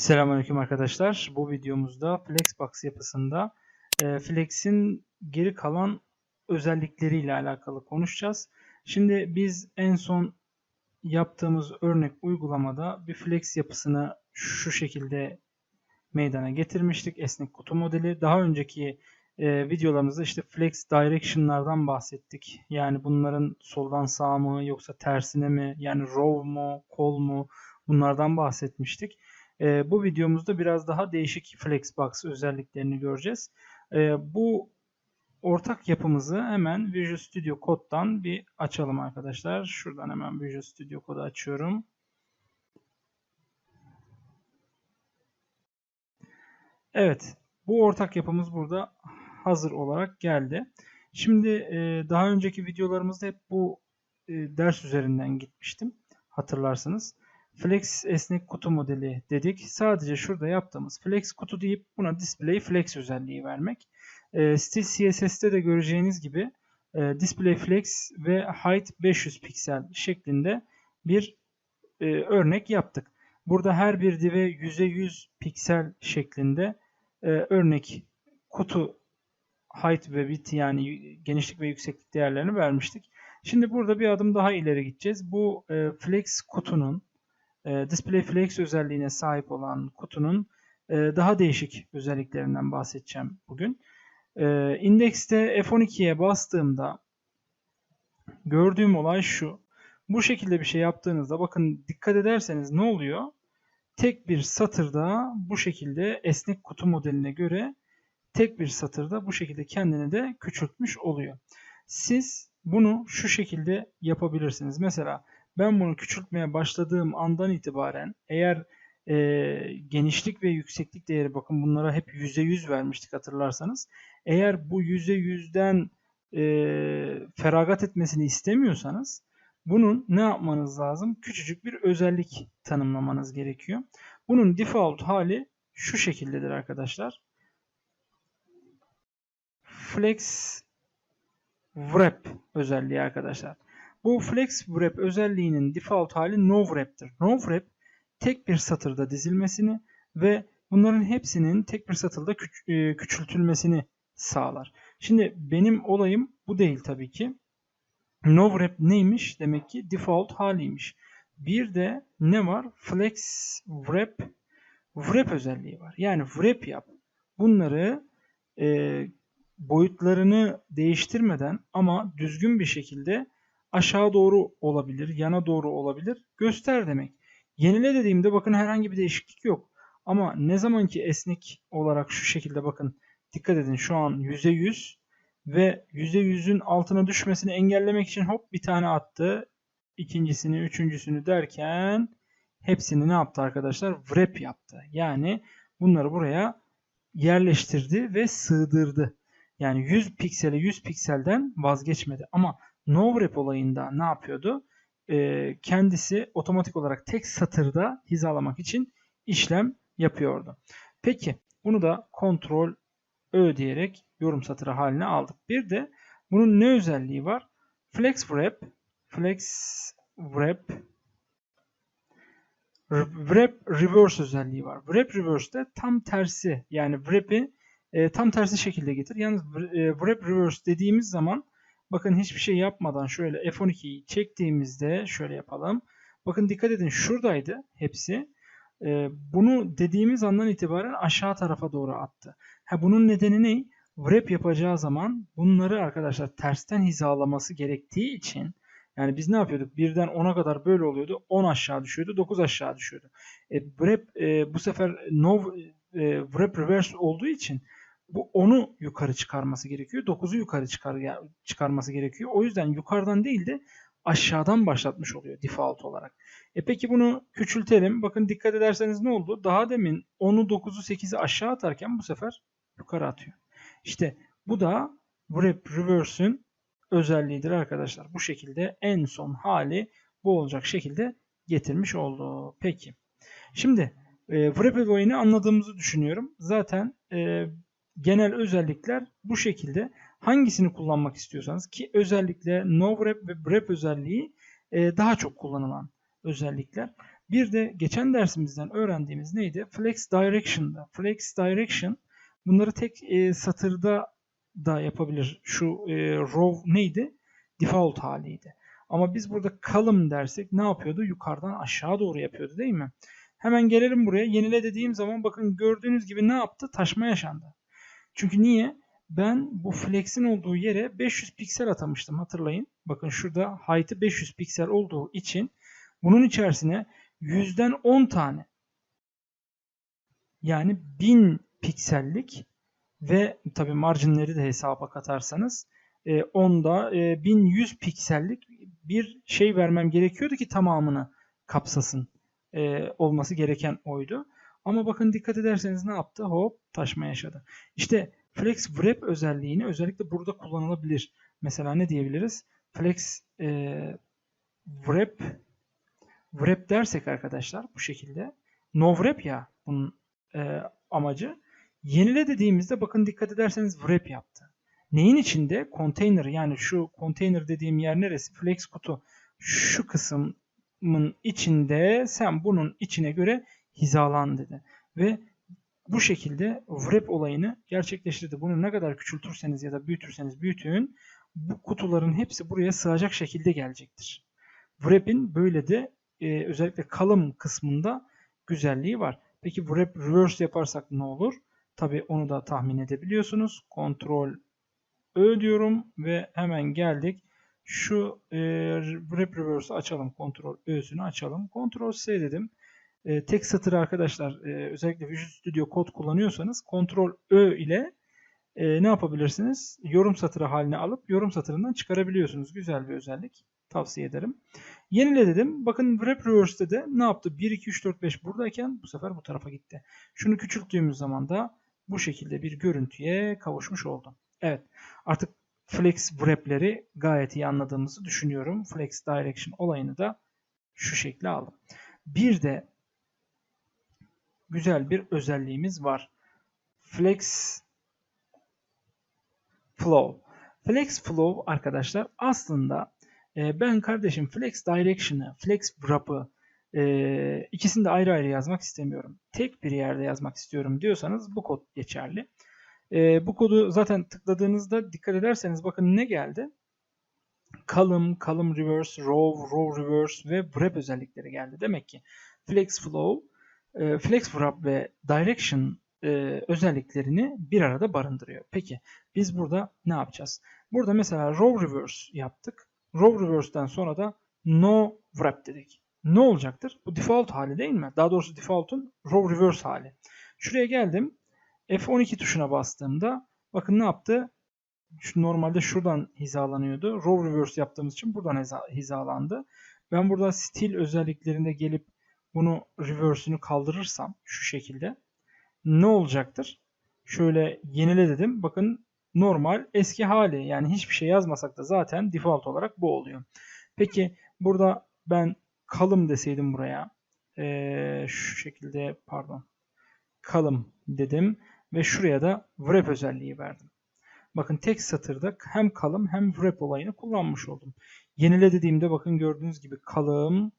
Selamünaleyküm arkadaşlar. Bu videomuzda Flexbox yapısında e, Flex'in geri kalan özellikleriyle alakalı konuşacağız. Şimdi biz en son yaptığımız örnek uygulamada bir Flex yapısını şu şekilde meydana getirmiştik. Esnek kutu modeli. Daha önceki e, videolarımızda işte Flex Direction'lardan bahsettik. Yani bunların soldan sağa mı yoksa tersine mi yani row mu, kol mu bunlardan bahsetmiştik. E, bu videomuzda biraz daha değişik Flexbox özelliklerini göreceğiz. E, bu ortak yapımızı hemen Visual Studio Code'dan bir açalım arkadaşlar. Şuradan hemen Visual Studio Code'u açıyorum. Evet, bu ortak yapımız burada hazır olarak geldi. Şimdi e, daha önceki videolarımızda hep bu e, ders üzerinden gitmiştim. Hatırlarsınız. Flex esnek kutu modeli dedik. Sadece şurada yaptığımız flex kutu deyip buna display flex özelliği vermek. E, Stil CSS'te de göreceğiniz gibi e, display flex ve height 500 piksel şeklinde bir e, örnek yaptık. Burada her bir dive yüze 100 piksel şeklinde e, örnek kutu height ve width yani genişlik ve yükseklik değerlerini vermiştik. Şimdi burada bir adım daha ileri gideceğiz. Bu e, flex kutunun e, Display Flex özelliğine sahip olan kutunun e, daha değişik özelliklerinden bahsedeceğim bugün. E, indekste F12'ye bastığımda gördüğüm olay şu. Bu şekilde bir şey yaptığınızda bakın dikkat ederseniz ne oluyor? Tek bir satırda bu şekilde esnek kutu modeline göre tek bir satırda bu şekilde kendini de küçültmüş oluyor. Siz bunu şu şekilde yapabilirsiniz. Mesela ben bunu küçültmeye başladığım andan itibaren eğer e, genişlik ve yükseklik değeri bakın bunlara hep %100 vermiştik hatırlarsanız. Eğer bu %100'den e, feragat etmesini istemiyorsanız bunun ne yapmanız lazım? Küçücük bir özellik tanımlamanız gerekiyor. Bunun default hali şu şekildedir arkadaşlar. Flex Wrap özelliği arkadaşlar. Bu flex wrap özelliğinin default hali no wrap'tir. No wrap tek bir satırda dizilmesini ve bunların hepsinin tek bir satırda küç e, küçültülmesini sağlar. Şimdi benim olayım bu değil tabii ki. No wrap neymiş? Demek ki default haliymiş. Bir de ne var? Flex wrap wrap özelliği var. Yani wrap yap. Bunları e, boyutlarını değiştirmeden ama düzgün bir şekilde aşağı doğru olabilir, yana doğru olabilir. Göster demek. Yenile dediğimde bakın herhangi bir değişiklik yok. Ama ne zaman ki esnek olarak şu şekilde bakın dikkat edin şu an %100 ve %100'ün altına düşmesini engellemek için hop bir tane attı. İkincisini, üçüncüsünü derken hepsini ne yaptı arkadaşlar? Wrap yaptı. Yani bunları buraya yerleştirdi ve sığdırdı. Yani 100 piksele 100 pikselden vazgeçmedi. Ama no wrap olayında ne yapıyordu? Ee, kendisi otomatik olarak tek satırda hizalamak için işlem yapıyordu. Peki bunu da kontrol Ö diyerek yorum satırı haline aldık. Bir de bunun ne özelliği var? Flex wrap flex wrap wrap reverse özelliği var. Wrap reverse de tam tersi yani wrap'i e, tam tersi şekilde getir. Yalnız e, wrap reverse dediğimiz zaman bakın hiçbir şey yapmadan şöyle F12'yi çektiğimizde şöyle yapalım. Bakın dikkat edin şuradaydı hepsi. E, bunu dediğimiz andan itibaren aşağı tarafa doğru attı. Ha, bunun nedeni ne? Wrap yapacağı zaman bunları arkadaşlar tersten hizalaması gerektiği için yani biz ne yapıyorduk? Birden 10'a kadar böyle oluyordu. 10 aşağı düşüyordu. 9 aşağı düşüyordu. E, wrap e, bu sefer no e, wrap reverse olduğu için bu 10'u yukarı çıkarması gerekiyor. 9'u yukarı çıkar, çıkarması gerekiyor. O yüzden yukarıdan değil de aşağıdan başlatmış oluyor default olarak. E peki bunu küçültelim. Bakın dikkat ederseniz ne oldu? Daha demin 10'u 9'u 8'i aşağı atarken bu sefer yukarı atıyor. İşte bu da wrap reverse'ün özelliğidir arkadaşlar. Bu şekilde en son hali bu olacak şekilde getirmiş oldu. Peki. Şimdi e, wrap olayını anladığımızı düşünüyorum. Zaten e, genel özellikler bu şekilde. Hangisini kullanmak istiyorsanız ki özellikle no wrap ve wrap özelliği e, daha çok kullanılan özellikler. Bir de geçen dersimizden öğrendiğimiz neydi? Flex Direction'da. Flex Direction bunları tek e, satırda da yapabilir. Şu e, row neydi? Default haliydi. Ama biz burada column dersek ne yapıyordu? Yukarıdan aşağı doğru yapıyordu değil mi? Hemen gelelim buraya. Yenile dediğim zaman bakın gördüğünüz gibi ne yaptı? Taşma yaşandı. Çünkü niye? Ben bu flex'in olduğu yere 500 piksel atamıştım hatırlayın. Bakın şurada height'ı 500 piksel olduğu için bunun içerisine yüzden 10 tane yani 1000 piksellik ve tabi marjinleri de hesaba katarsanız e, onda e, 1100 piksellik bir şey vermem gerekiyordu ki tamamını kapsasın e, olması gereken oydu. Ama bakın dikkat ederseniz ne yaptı? Hop taşma yaşadı. İşte Flex Wrap özelliğini özellikle burada kullanılabilir. Mesela ne diyebiliriz? Flex e, Wrap Wrap dersek arkadaşlar bu şekilde. No Wrap ya bunun e, amacı. Yenile dediğimizde bakın dikkat ederseniz Wrap yaptı. Neyin içinde? Container yani şu container dediğim yer neresi? Flex kutu. Şu kısmın içinde sen bunun içine göre hizalan dedi. Ve bu şekilde wrap olayını gerçekleştirdi. Bunu ne kadar küçültürseniz ya da büyütürseniz büyütün bu kutuların hepsi buraya sığacak şekilde gelecektir. Wrap'in böyle de e, özellikle kalım kısmında güzelliği var. Peki wrap reverse yaparsak ne olur? Tabi onu da tahmin edebiliyorsunuz. Ctrl Ö diyorum ve hemen geldik. Şu e, wrap reverse açalım. Ctrl Ö'sünü açalım. Ctrl S dedim. E, tek satır arkadaşlar e, özellikle Visual Studio kod kullanıyorsanız Ctrl Ö ile e, ne yapabilirsiniz? Yorum satırı haline alıp yorum satırından çıkarabiliyorsunuz. Güzel bir özellik. Tavsiye ederim. Yenile dedim. Bakın Wrap Reverse'de de ne yaptı? 1, 2, 3, 4, 5 buradayken bu sefer bu tarafa gitti. Şunu küçülttüğümüz zaman da bu şekilde bir görüntüye kavuşmuş oldum. Evet. Artık Flex Wrap'leri gayet iyi anladığımızı düşünüyorum. Flex Direction olayını da şu şekilde aldım. Bir de güzel bir özelliğimiz var. Flex Flow. Flex Flow arkadaşlar aslında e, ben kardeşim Flex Direction'ı, Flex Wrap'ı e, ikisini de ayrı ayrı yazmak istemiyorum. Tek bir yerde yazmak istiyorum diyorsanız bu kod geçerli. E, bu kodu zaten tıkladığınızda dikkat ederseniz bakın ne geldi? Column, column reverse, row, row reverse ve wrap özellikleri geldi. Demek ki Flex Flow, e, Flex Wrap ve Direction e, özelliklerini bir arada barındırıyor. Peki biz burada ne yapacağız? Burada mesela row reverse yaptık. Row reverse'den sonra da no wrap dedik. Ne olacaktır? Bu default hali değil mi? Daha doğrusu default'un row reverse hali. Şuraya geldim. F12 tuşuna bastığımda bakın ne yaptı? Şu, normalde şuradan hizalanıyordu. Row reverse yaptığımız için buradan hizalandı. Ben burada stil özelliklerinde gelip bunu reverse'ünü kaldırırsam şu şekilde ne olacaktır? Şöyle yenile dedim. Bakın normal eski hali yani hiçbir şey yazmasak da zaten default olarak bu oluyor. Peki burada ben kalım deseydim buraya ee, şu şekilde pardon kalım dedim ve şuraya da wrap özelliği verdim. Bakın tek satırda hem kalım hem wrap olayını kullanmış oldum. Yenile dediğimde bakın gördüğünüz gibi kalım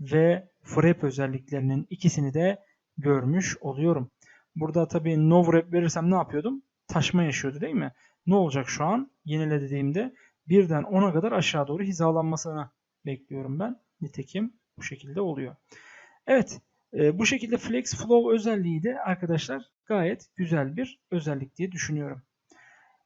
ve wrap özelliklerinin ikisini de görmüş oluyorum. Burada tabii no wrap verirsem ne yapıyordum? Taşma yaşıyordu değil mi? Ne olacak şu an? Yenile dediğimde birden 10'a kadar aşağı doğru hizalanmasını bekliyorum ben. Nitekim bu şekilde oluyor. Evet e, bu şekilde flex flow özelliği de arkadaşlar gayet güzel bir özellik diye düşünüyorum.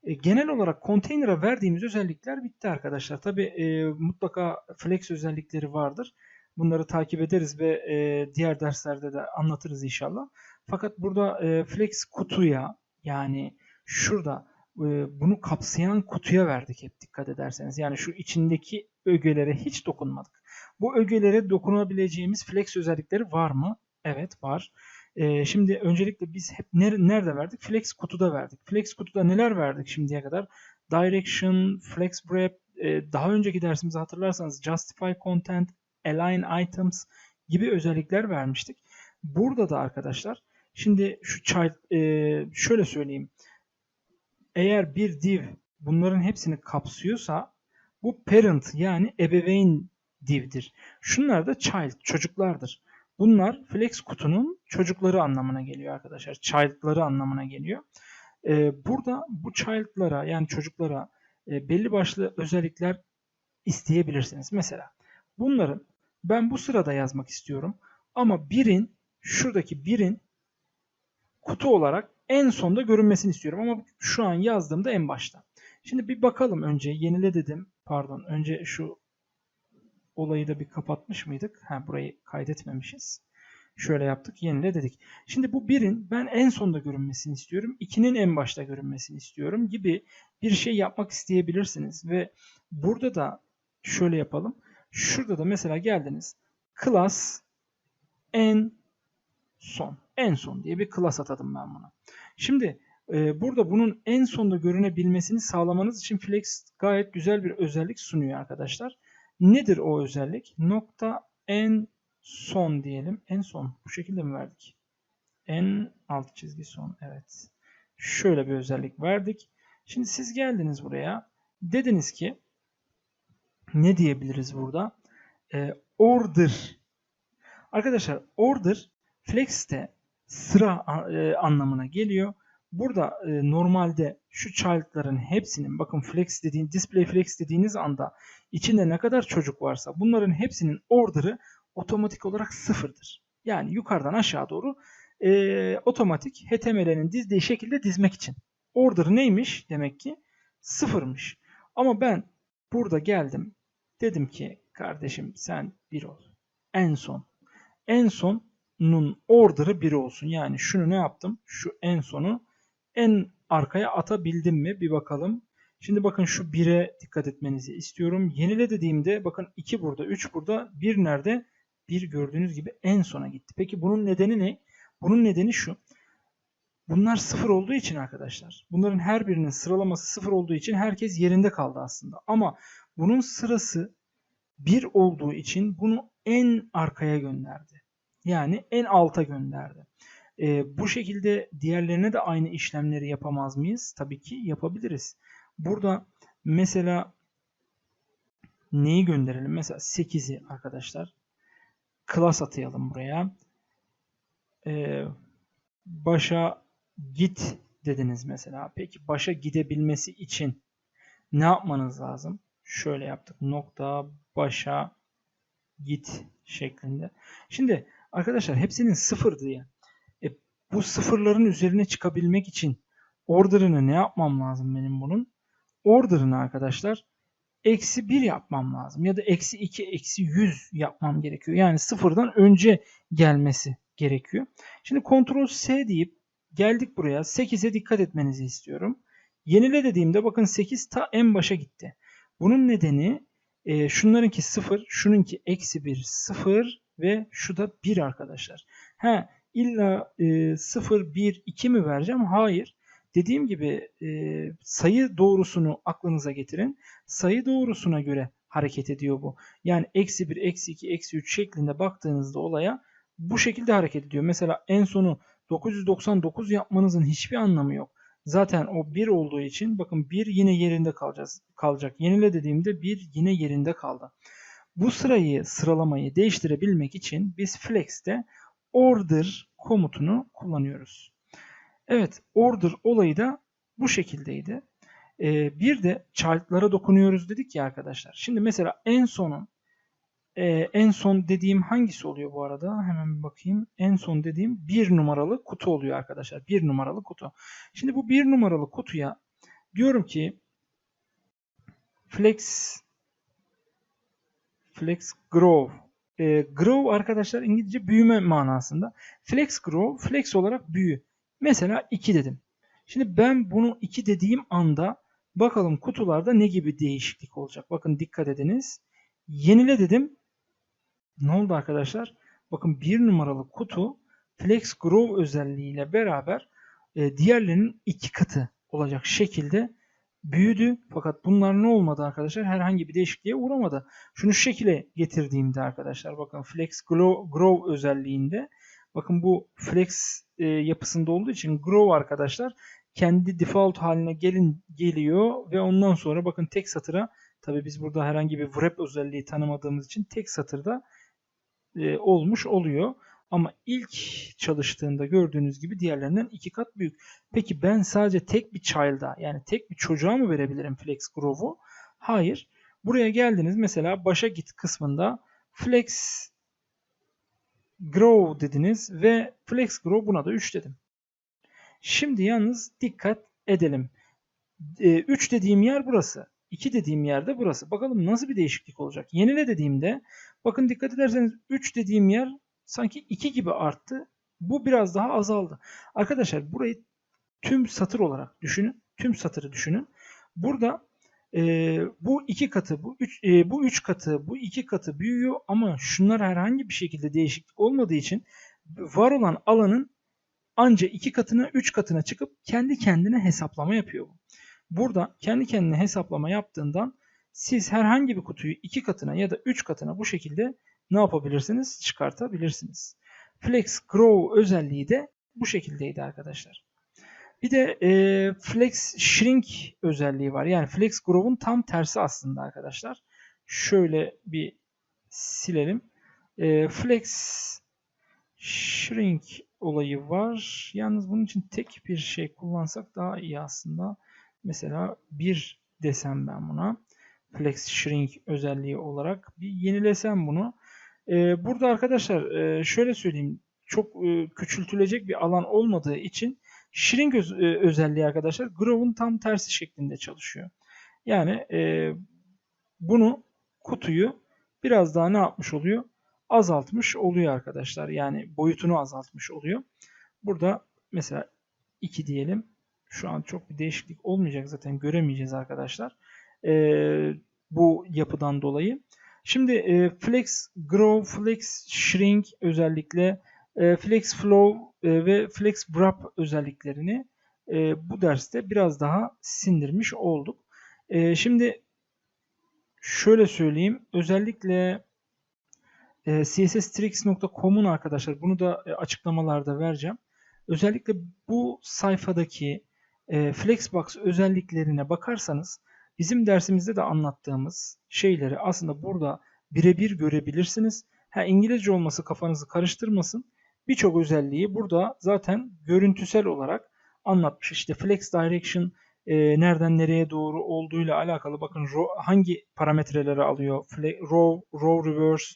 E, genel olarak container'a verdiğimiz özellikler bitti arkadaşlar. Tabi e, mutlaka flex özellikleri vardır. Bunları takip ederiz ve e, diğer derslerde de anlatırız inşallah. Fakat burada e, flex kutuya yani şurada e, bunu kapsayan kutuya verdik hep dikkat ederseniz. Yani şu içindeki ögelere hiç dokunmadık. Bu ögelere dokunabileceğimiz flex özellikleri var mı? Evet var. E, şimdi öncelikle biz hep nerede verdik? Flex kutuda verdik. Flex kutuda neler verdik şimdiye kadar? Direction, Flex Wrap, e, daha önceki dersimizi hatırlarsanız Justify Content, Align Items gibi özellikler vermiştik. Burada da arkadaşlar şimdi şu child, e, şöyle söyleyeyim. Eğer bir div bunların hepsini kapsıyorsa bu parent yani ebeveyn div'dir. Şunlar da child çocuklardır. Bunlar flex kutunun çocukları anlamına geliyor arkadaşlar. Child'ları anlamına geliyor. Ee, burada bu child'lara yani çocuklara e, belli başlı özellikler isteyebilirsiniz. Mesela bunların ben bu sırada yazmak istiyorum ama birin şuradaki birin kutu olarak en sonda görünmesini istiyorum ama şu an yazdığımda en başta. Şimdi bir bakalım önce yenile dedim. Pardon önce şu olayı da bir kapatmış mıydık? Ha burayı kaydetmemişiz. Şöyle yaptık yenile dedik. Şimdi bu birin ben en sonda görünmesini istiyorum. 2'nin en başta görünmesini istiyorum gibi bir şey yapmak isteyebilirsiniz. Ve burada da şöyle yapalım. Şurada da mesela geldiniz. Class en son. En son diye bir class atadım ben buna. Şimdi e, burada bunun en sonda görünebilmesini sağlamanız için Flex gayet güzel bir özellik sunuyor arkadaşlar. Nedir o özellik? Nokta en son diyelim. En son. Bu şekilde mi verdik? En alt çizgi son. Evet. Şöyle bir özellik verdik. Şimdi siz geldiniz buraya. Dediniz ki ne diyebiliriz burada? E, order. Arkadaşlar order flex'te sıra e, anlamına geliyor. Burada e, normalde şu child'ların hepsinin bakın flex dediğin display flex dediğiniz anda içinde ne kadar çocuk varsa bunların hepsinin order'ı otomatik olarak sıfırdır. Yani yukarıdan aşağı doğru e, otomatik HTML'nin dizdiği şekilde dizmek için. Order neymiş? Demek ki sıfırmış. Ama ben burada geldim. Dedim ki kardeşim sen bir ol. En son. En sonun order'ı 1 olsun. Yani şunu ne yaptım? Şu en sonu en arkaya atabildim mi? Bir bakalım. Şimdi bakın şu 1'e dikkat etmenizi istiyorum. Yenile dediğimde bakın 2 burada, 3 burada, 1 nerede? 1 gördüğünüz gibi en sona gitti. Peki bunun nedeni ne? Bunun nedeni şu. Bunlar sıfır olduğu için arkadaşlar. Bunların her birinin sıralaması sıfır olduğu için herkes yerinde kaldı aslında. Ama bunun sırası 1 olduğu için bunu en arkaya gönderdi. Yani en alta gönderdi. E, bu şekilde diğerlerine de aynı işlemleri yapamaz mıyız? Tabii ki yapabiliriz. Burada mesela neyi gönderelim? Mesela 8'i arkadaşlar. Class atayalım buraya. Ee, başa git dediniz mesela. Peki başa gidebilmesi için ne yapmanız lazım? Şöyle yaptık. Nokta başa git şeklinde. Şimdi arkadaşlar hepsinin sıfır diye bu sıfırların üzerine çıkabilmek için order'ını ne yapmam lazım benim bunun? Order'ını arkadaşlar eksi 1 yapmam lazım. Ya da eksi 2, eksi 100 yapmam gerekiyor. Yani sıfırdan önce gelmesi gerekiyor. Şimdi Ctrl S deyip geldik buraya. 8'e dikkat etmenizi istiyorum. Yenile dediğimde bakın 8 ta en başa gitti. Bunun nedeni e, şunlarınki 0, şununki eksi 1, 0 ve şu da 1 arkadaşlar. He, İlla e, 0, 1, 2 mi vereceğim? Hayır. Dediğim gibi e, sayı doğrusunu aklınıza getirin. Sayı doğrusuna göre hareket ediyor bu. Yani eksi 1, eksi 2, eksi 3 şeklinde baktığınızda olaya bu şekilde hareket ediyor. Mesela en sonu 999 yapmanızın hiçbir anlamı yok. Zaten o 1 olduğu için bakın 1 yine yerinde kalacağız, kalacak. Yenile dediğimde 1 yine yerinde kaldı. Bu sırayı sıralamayı değiştirebilmek için biz flex'te order komutunu kullanıyoruz. Evet order olayı da bu şekildeydi. Ee, bir de child'lara dokunuyoruz dedik ya arkadaşlar. Şimdi mesela en sonun e, en son dediğim hangisi oluyor bu arada? Hemen bir bakayım. En son dediğim bir numaralı kutu oluyor arkadaşlar. Bir numaralı kutu. Şimdi bu bir numaralı kutuya diyorum ki flex flex grow e, grow arkadaşlar İngilizce büyüme manasında. Flex grow, flex olarak büyü. Mesela 2 dedim. Şimdi ben bunu 2 dediğim anda bakalım kutularda ne gibi değişiklik olacak. Bakın dikkat ediniz. Yenile dedim. Ne oldu arkadaşlar? Bakın bir numaralı kutu Flex Grow özelliğiyle beraber e, diğerlerinin iki katı olacak şekilde büyüdü. Fakat bunlar ne olmadı arkadaşlar? Herhangi bir değişikliğe uğramadı. Şunu şu şekilde getirdiğimde arkadaşlar bakın Flex Grow, Grow özelliğinde bakın bu Flex e, yapısında olduğu için Grow arkadaşlar kendi default haline gelin geliyor ve ondan sonra bakın tek satıra tabi biz burada herhangi bir wrap özelliği tanımadığımız için tek satırda e, olmuş oluyor. Ama ilk çalıştığında gördüğünüz gibi diğerlerinden iki kat büyük. Peki ben sadece tek bir child'a yani tek bir çocuğa mı verebilirim flex grow'u? Hayır. Buraya geldiniz mesela başa git kısmında flex grow dediniz ve flex grow buna da 3 dedim. Şimdi yalnız dikkat edelim. 3 dediğim yer burası. 2 dediğim yerde burası. Bakalım nasıl bir değişiklik olacak. Yenile dediğimde bakın dikkat ederseniz 3 dediğim yer sanki 2 gibi arttı. Bu biraz daha azaldı. Arkadaşlar burayı tüm satır olarak düşünün. Tüm satırı düşünün. Burada e, bu iki katı, bu üç, e, bu üç katı, bu iki katı büyüyor ama şunlar herhangi bir şekilde değişiklik olmadığı için var olan alanın ancak iki katına, üç katına çıkıp kendi kendine hesaplama yapıyor. Burada kendi kendine hesaplama yaptığından siz herhangi bir kutuyu iki katına ya da üç katına bu şekilde ne yapabilirsiniz? Çıkartabilirsiniz. Flex Grow özelliği de bu şekildeydi arkadaşlar. Bir de e, Flex Shrink özelliği var. Yani Flex Grow'un tam tersi aslında arkadaşlar. Şöyle bir silelim. E, Flex Shrink olayı var. Yalnız bunun için tek bir şey kullansak daha iyi aslında. Mesela bir desem ben buna. Flex Shrink özelliği olarak bir yenilesem bunu. Ee, burada arkadaşlar e, şöyle söyleyeyim. Çok e, küçültülecek bir alan olmadığı için Shrink e, özelliği arkadaşlar Grow'un tam tersi şeklinde çalışıyor. Yani bunu kutuyu biraz daha ne yapmış oluyor? Azaltmış oluyor arkadaşlar. Yani boyutunu azaltmış oluyor. Burada mesela 2 diyelim. Şu an çok bir değişiklik olmayacak zaten göremeyeceğiz arkadaşlar. E, bu yapıdan dolayı. Şimdi e, Flex Grow, Flex Shrink özellikle e, Flex Flow e, ve Flex Wrap özelliklerini e, bu derste biraz daha sindirmiş olduk. E, şimdi şöyle söyleyeyim. Özellikle e, csstrix.com'un arkadaşlar bunu da e, açıklamalarda vereceğim. Özellikle bu sayfadaki e, Flexbox özelliklerine bakarsanız bizim dersimizde de anlattığımız şeyleri aslında burada birebir görebilirsiniz. Ha, İngilizce olması kafanızı karıştırmasın. Birçok özelliği burada zaten görüntüsel olarak anlatmış. İşte Flex Direction e, nereden nereye doğru olduğuyla alakalı bakın row, hangi parametreleri alıyor. Fle, row, row reverse,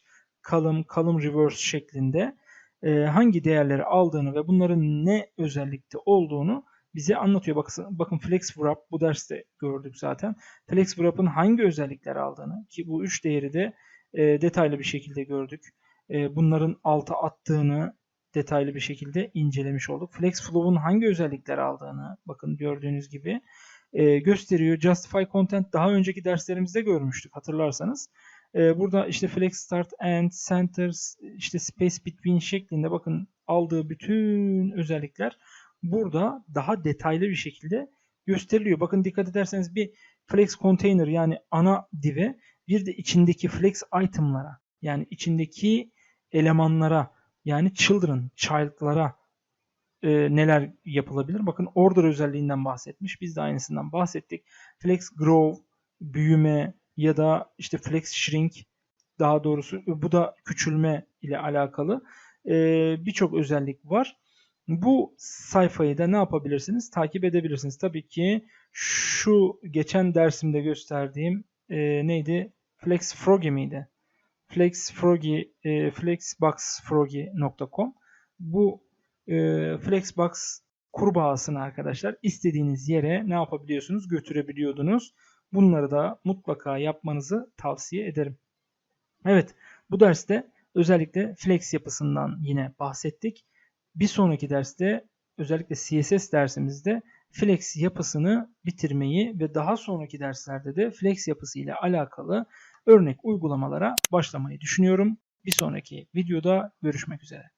column, column reverse şeklinde e, hangi değerleri aldığını ve bunların ne özellikte olduğunu bize anlatıyor. Bakın, bakın Flex Wrap bu derste gördük zaten. Flex Wrap'ın hangi özellikleri aldığını ki bu üç değeri de e, detaylı bir şekilde gördük. E, bunların alta attığını detaylı bir şekilde incelemiş olduk. Flex Flow'un hangi özellikleri aldığını bakın gördüğünüz gibi e, gösteriyor. Justify Content daha önceki derslerimizde görmüştük hatırlarsanız. E, burada işte Flex Start and Centers, işte Space Between şeklinde bakın aldığı bütün özellikler burada daha detaylı bir şekilde gösteriliyor. Bakın dikkat ederseniz bir Flex Container yani ana div'e bir de içindeki Flex item'lara yani içindeki elemanlara yani children, child'lara e, neler yapılabilir? Bakın order özelliğinden bahsetmiş. Biz de aynısından bahsettik. Flex grow, büyüme ya da işte flex shrink daha doğrusu bu da küçülme ile alakalı e, birçok özellik var. Bu sayfayı da ne yapabilirsiniz? Takip edebilirsiniz. Tabii ki şu geçen dersimde gösterdiğim e, neydi? Flex Froggy miydi? flexfroggy e, flexboxfroggy.com bu e, flexbox kurbağasını arkadaşlar istediğiniz yere ne yapabiliyorsunuz götürebiliyordunuz. Bunları da mutlaka yapmanızı tavsiye ederim. Evet bu derste özellikle flex yapısından yine bahsettik. Bir sonraki derste özellikle CSS dersimizde flex yapısını bitirmeyi ve daha sonraki derslerde de flex yapısı ile alakalı örnek uygulamalara başlamayı düşünüyorum. Bir sonraki videoda görüşmek üzere.